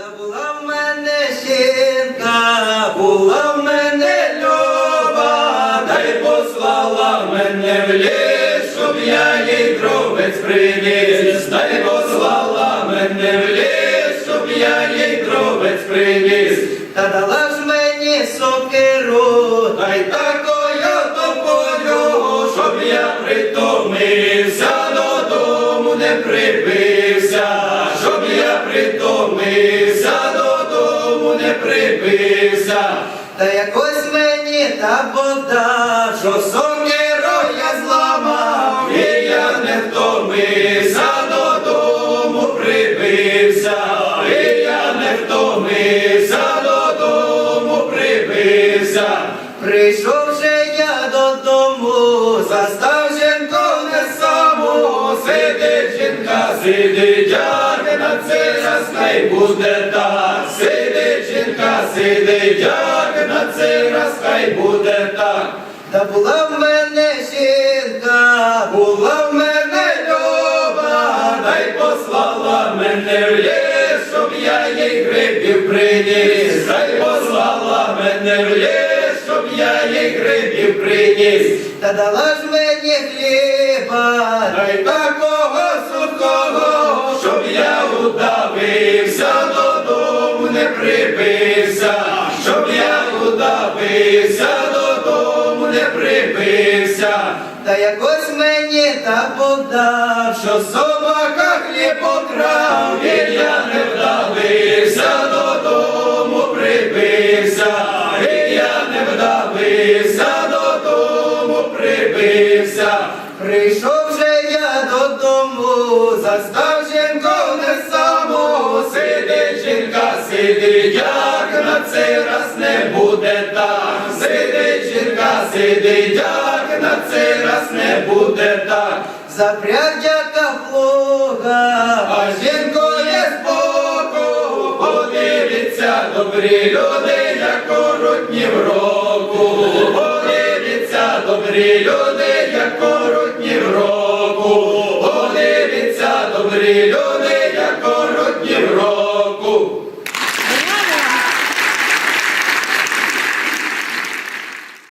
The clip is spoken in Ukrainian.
Та була в мене жінка, була в мене люба, та послала мене в щоб я їй дровець приніс, та послала мене в щоб я їй дровець приніс, та дала ж мені сокиру, та й такою тобою, щоб я притомився, додому не прибився, щоб я притомився, не прибився. Та якось мені та вода, що сокиру я зламав, і я не втомився, додому прибився, і я не втомився, додому прибився. Прийшов же я додому, застав жінку не саму, сидить жінка, сидить, як на цей раз хай буде так, сидить, як на цей раз хай буде так. Та була в мене жінка, була в мене люба, та й послала мене в ліс, щоб я їй грибів приніс, та й послала мене в ліс, щоб я їй грибів приніс, та дала ж мені хліба, та й такого сухого, прибився, щоб я удавився, додому не прибився. Та якось мені та подав, що собака хліб покрав, і я не вдавився, додому прибився, і я не вдавився, додому прибився. Прийшов же я додому, застав сидить, як на цей раз не буде так, сидить жінка, сидить, як на цей раз не буде так, запряг дяка плуга, а жінко є збоку, подивіться, добрі люди, як коротні в року, подивіться, добрі люди, як коротні в року, подивіться, добрі люди, як коротні в року.